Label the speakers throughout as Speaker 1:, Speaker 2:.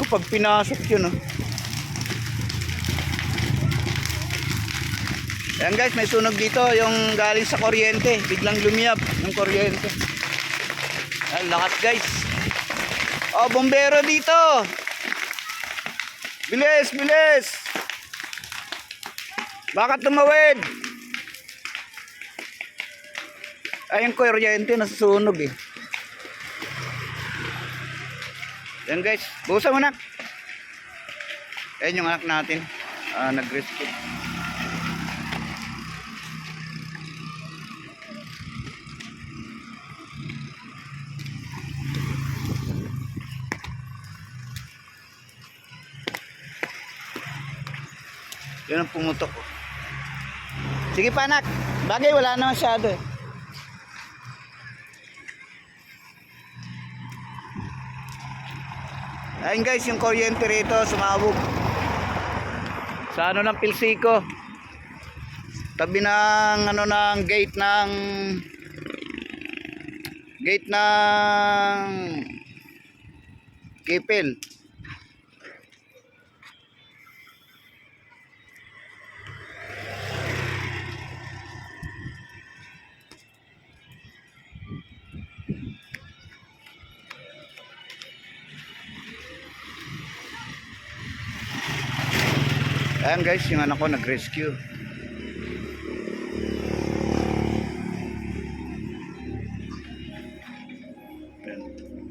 Speaker 1: O, pag pinasok yun, oh. Ayan guys, may sunog dito yung galing sa kuryente. Biglang lumiyap ng kuryente. Ayan, lakas guys. Oh, bombero dito. Bilis, bilis. Baka tumawid. Ay, yung kuryente nasusunog eh. Yan guys, busa mo na. Ayan yung anak natin. Ah, nag-rescue. Yun ang pumutok. Sige pa anak. Bagay wala na masyado eh. Ayun guys, yung kuryente rito sumabog. Sa ano ng Pilsico. Tabi ng ano ng gate ng gate ng Kipil. Ayan guys, yung anak ko nag-rescue.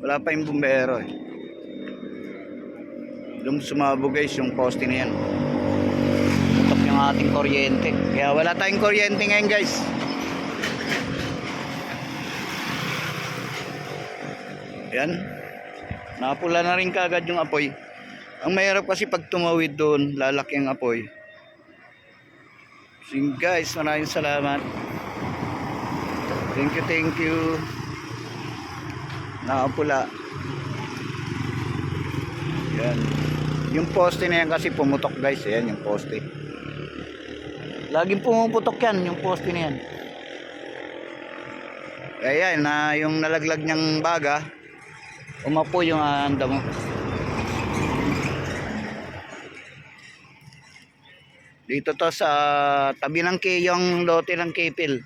Speaker 1: Wala pa yung bumbero eh. Doon sumabog guys yung poste na yan. Tutok yung ating kuryente. Kaya wala tayong kuryente ngayon guys. Ayan. Napula na rin kagad yung apoy. Ang mahirap kasi pag tumawid doon, lalaki ang apoy. So guys, maraming salamat. Thank you, thank you. Nakapula. Yan. Yung poste na yan kasi pumutok guys. Ayan yung poste. Laging pumuputok yan, yung poste na yan. Kaya yan, na yung nalaglag niyang baga, umapo yung anda mo. Dito to sa tabi ng yung lote ng Kipil.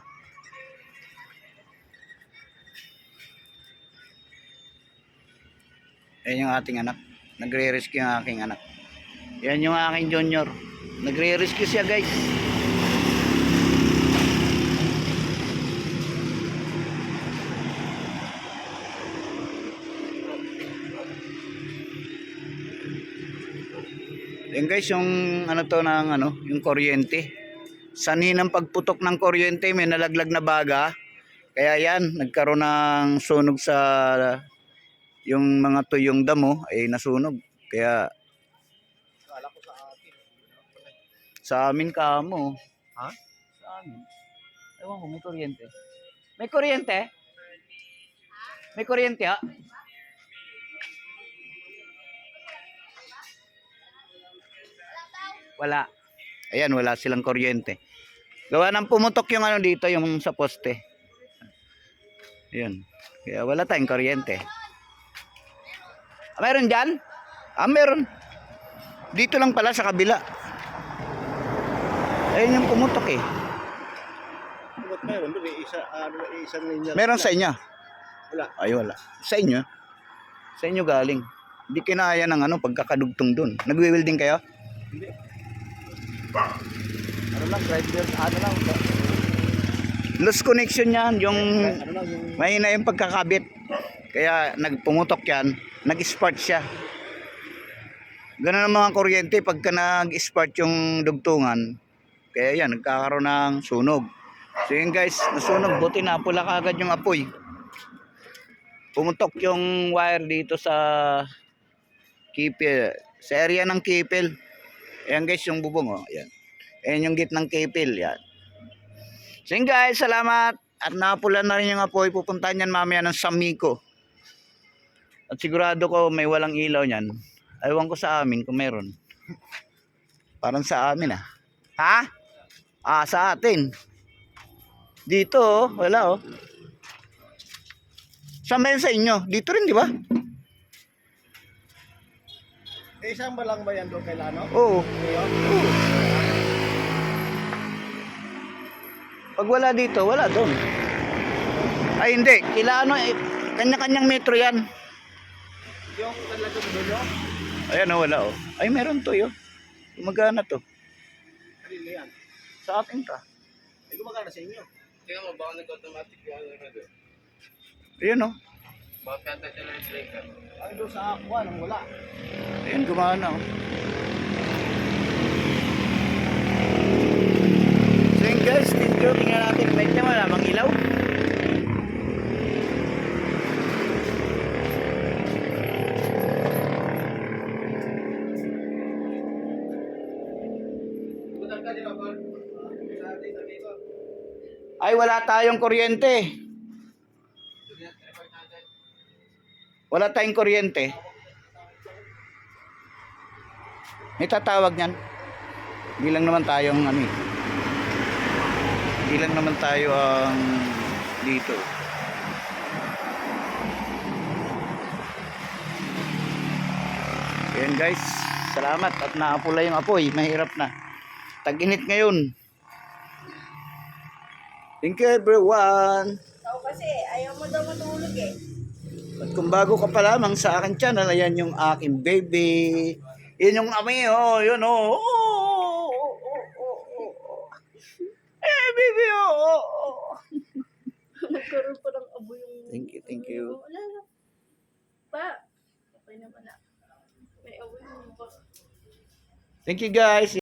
Speaker 1: Yan yung ating anak. Nagre-rescue yung aking anak. Yan yung aking junior. Nagre-rescue siya guys. Yan guys, yung ano to ng ano, yung kuryente. Sanhi ng pagputok ng kuryente, may nalaglag na baga. Kaya yan, nagkaroon ng sunog sa yung mga tuyong damo ay nasunog. Kaya
Speaker 2: sa
Speaker 1: amin kamo.
Speaker 2: Ha?
Speaker 1: Sa amin. Ewan ko, may kuryente. May kuryente? May kuryente ha? Wala. Ayan, wala silang kuryente. Gawa ng pumutok yung ano dito, yung sa poste. Ayan. Kaya wala tayong kuryente. Ah, meron dyan? Ah, meron. Dito lang pala sa kabila. Ayun yung pumutok eh.
Speaker 2: Ba't meron doon? Isa, ano, isang linya.
Speaker 1: Meron sa inyo?
Speaker 2: Wala.
Speaker 1: Ay, wala. Sa inyo? Sa inyo galing. Hindi kinaya ng ano, pagkakadugtong dun. Nagwi-welding kayo?
Speaker 2: Ano lang, driver, ano lang.
Speaker 1: Lost connection yan. Yung
Speaker 2: Ano yung...
Speaker 1: mahina yung pagkakabit. Kaya nagpumutok yan. Nag-spark siya. Ganun ang mga kuryente pagka nag-spark yung dugtungan. Kaya yan, nagkakaroon ng sunog. So yun guys, nasunog. Buti na pula kagad yung apoy. Pumutok yung wire dito sa kipil. Sa area ng kipil. Ayan guys, yung bubong. Oh. Ayan. Ayan yung gate ng kipil. Yan. So guys, salamat. At napula na rin yung apoy. Pupuntahan yan mamaya ng Samiko. At sigurado ko may walang ilaw niyan. Ewan ko sa amin kung meron. Parang sa amin ah. Ha? Ah, sa atin. Dito oh, wala oh. Saan ba sa inyo? Dito rin, di ba?
Speaker 2: Eh, isang ba lang ba yan doon kay Lano?
Speaker 1: Oo. Pag wala dito, wala doon. Ay hindi, kila ano, eh, kanya-kanyang metro yan.
Speaker 2: Yung talaga doon yun?
Speaker 1: Ayan o, wala o. Ay, meron to yun. Gumagana to.
Speaker 2: Kanino yan?
Speaker 1: Sa atin ka.
Speaker 2: Eh, gumagana sa inyo.
Speaker 3: Tingnan mo, baka nag-automatic yung ano na doon.
Speaker 1: Ayan o.
Speaker 3: Baka piyata siya ng breaker.
Speaker 2: Ay, doon sa aqua, nang wala.
Speaker 1: Ayan, gumana o. So yun guys, dito tingnan natin. Medyo malamang ilaw. Ay, wala tayong kuryente. Wala tayong kuryente. May tatawag niyan. Hindi lang naman tayong ano eh. Hindi lang naman tayo ang dito. Ayan guys, salamat at naapula yung apoy. Mahirap na. Tag-init ngayon. Thank you everyone.
Speaker 4: Ikaw kasi, ayaw mo daw matulog eh.
Speaker 1: At kung bago ka pa lamang sa akin channel, ayan yung aking baby. Yun yung ami, oh, yun, oh. Oh, oh, oh, oh. Eh, baby, oh, oh, oh.
Speaker 4: Nagkaroon pa ng abo yung...
Speaker 1: Thank you, thank you.
Speaker 4: Wala. Pa, okay naman na. May abo yung...
Speaker 1: Thank you guys.